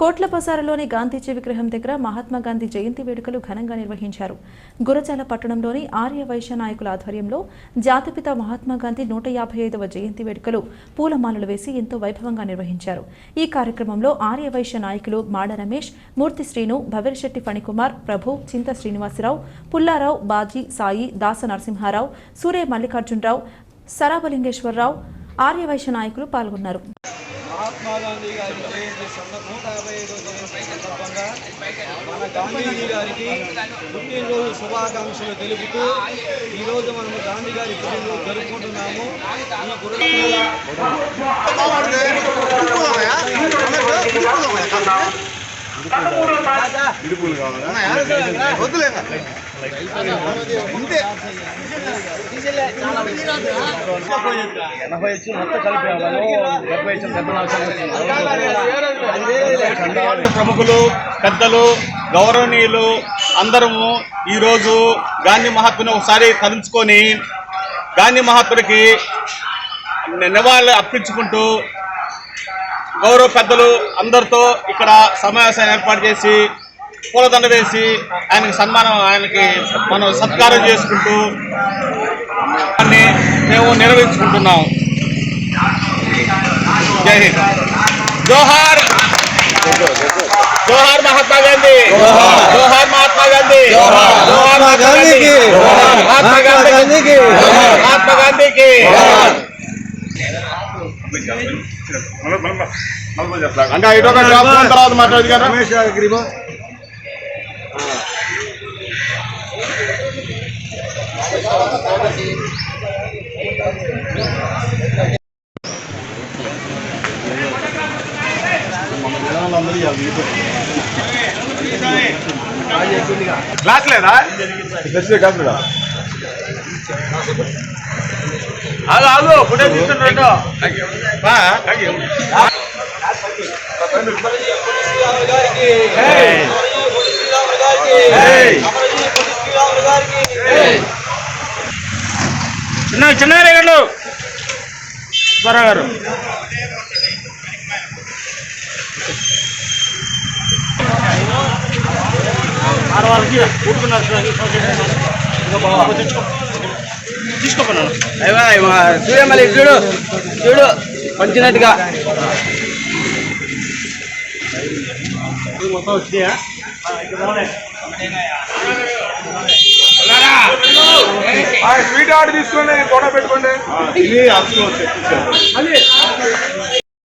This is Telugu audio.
కోట్ల బజారులోని గాంధీజీ విగ్రహం దగ్గర మహాత్మా గాంధీ జయంతి వేడుకలు ఘనంగా నిర్వహించారు. గురజాల పట్టణంలోని ఆర్య వైశ్య నాయకుల ఆధ్వర్యంలో జాతిపిత మహాత్మా గాంధీ నూట యాభై ఐదవ జయంతి వేడుకలు పూలమాలలు వేసి ఎంతో వైభవంగా నిర్వహించారు. ఈ కార్యక్రమంలో ఆర్య వైశ్య నాయకులు మాడ రమేష్ మూర్తి శ్రీను భవిరిశెట్టి ఫణికుమార్ ప్రభు చింత శ్రీనివాసరావు పుల్లారావు బాజీ సాయి దాస నరసింహారావు సూర్య మల్లికార్జునరావు సరాబలింగేశ్వరరావు ఆర్యవైశ్య నాయకులు పాల్గొన్నారు. మహాత్మా గాంధీ గారి జయంతి నూట యాభై ఐదో జయంతి సందర్భంగా మన గాంధీజీ గారికి పుట్టినరోజు శుభాకాంక్షలు తెలుపుతూ ఈరోజు మనము గాంధీ గారి పుట్టినరోజు జరుపుకుంటున్నాము. ఈ గురు ఎనభై వచ్చి మొత్తం కలిపి డెబ్బై వచ్చి డెబ్బై ప్రముఖులు పెద్దలు గౌరవనీయులు అందరము ఈరోజు గాంధీ మహాత్ముని ఒకసారి తలుచుకొని గాంధీ మహాత్ముడికి నివాళులు అర్పించుకుంటూ గౌరవ పెద్దలు అందరితో ఇక్కడ సమావేశాన్ని ఏర్పాటు చేసి పూలదండ వేసి ఆయనకి సన్మానం ఆయనకి మనం సత్కారం చేసుకుంటూ దాన్ని మేము నిర్వహించుకుంటున్నాం. జై హింద్. జోహార్ జోహార్ మహాత్మా గాంధీ. జోహార్ మహాత్మా గాంధీ. జోహార్ మహాత్మా గాంధీకి మహాత్మా గాంధీకి. మహాత్మా గాంధీకి. అంటే ఇటు ఒక డ్రాప్ తర్వాత మాట్లాడదు కదా. క్లాస్ లేదా? ఆగు ఆగు ఫుటేజ్ తీసుకుంటాడు చిన్న చిన్న రేగండు సుబ్బారావు గారు. తీసుకోపోయినాను సూర్యమల్లి చూడు చూడు. పంచినట్టుగా. మొత్తం వచ్చినాయా? స్వీట్ ఆర్డర్ తీసుకొని ఫోటో పెట్టుకోండి.